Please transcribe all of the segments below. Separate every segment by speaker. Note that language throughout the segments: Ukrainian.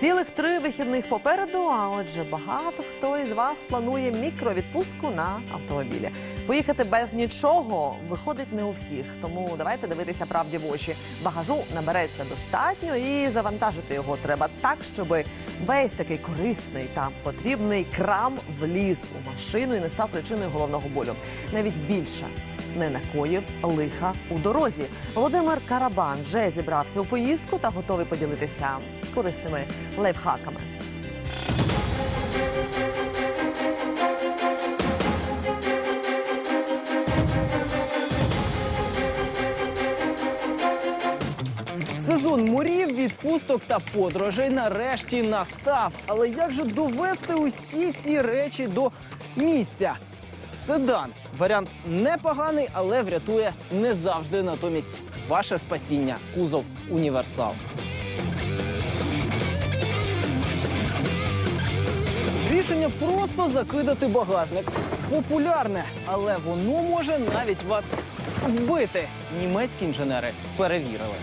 Speaker 1: Цілих три вихідних попереду. А отже, багато хто із вас планує мікровідпустку на автомобілі. Поїхати без нічого виходить не у всіх. Тому давайте дивитися правді в очі. Багажу набереться достатньо і завантажити його треба так, щоб весь такий корисний та потрібний крам вліз у машину і не став причиною головного болю. Навіть більше не накоїв лиха у дорозі. Володимир Карабан вже зібрався у поїздку та готовий поділитися корисними лайфхаками.
Speaker 2: Сезон морів, відпусток та подорожей нарешті настав. Але як же довести усі ці речі до місця? Седан варіант непоганий, але врятує не завжди. Натомість ваше спасіння кузов універсал. Рішення просто закидати багажник. Популярне, але воно може навіть вас вбити. Німецькі інженери перевірили.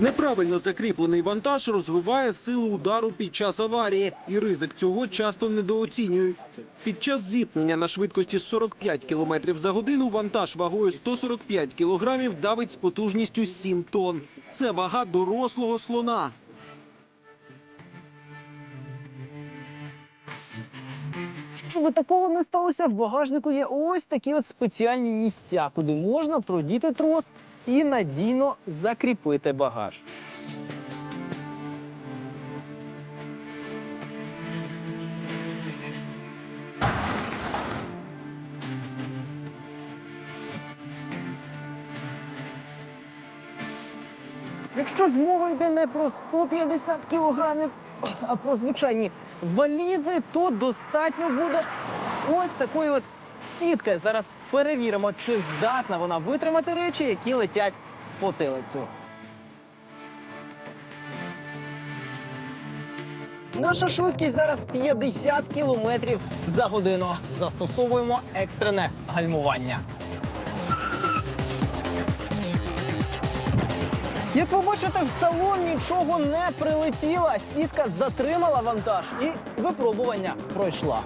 Speaker 3: Неправильно закріплений вантаж розвиває силу удару під час аварії, і ризик цього часто недооцінюють. Під час зіткнення на швидкості 45 км за годину вантаж вагою 145 кг давить з потужністю 7 тонн. Це вага дорослого слона.
Speaker 2: Щоб такого не сталося, в багажнику є ось такі от спеціальні місця, куди можна продіти трос і надійно закріпити багаж. Якщо ж мова йде не про 150 кілограмів, а про звичайні валізи, то достатньо буде ось такої от сітки. Зараз перевіримо, чи здатна вона витримати речі, які летять в потилицю. Наша швидкість зараз 50 кілометрів за годину. Застосовуємо екстрене гальмування. Як ви бачите, в салон нічого не прилетіло. Сітка затримала вантаж і випробування пройшла.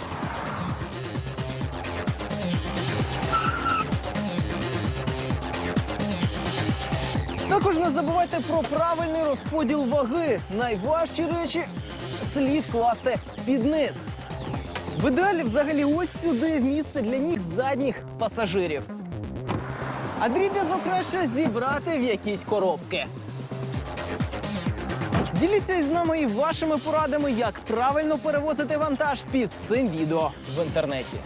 Speaker 2: Також не забувайте про правильний розподіл ваги. Найважчі речі слід класти під низ. В ідеалі взагалі ось сюди місце для ніг задніх пасажирів. А дріб'язок краще зібрати в якісь коробки. Діліться із нами і вашими порадами, як правильно перевозити вантаж під цим відео в інтернеті.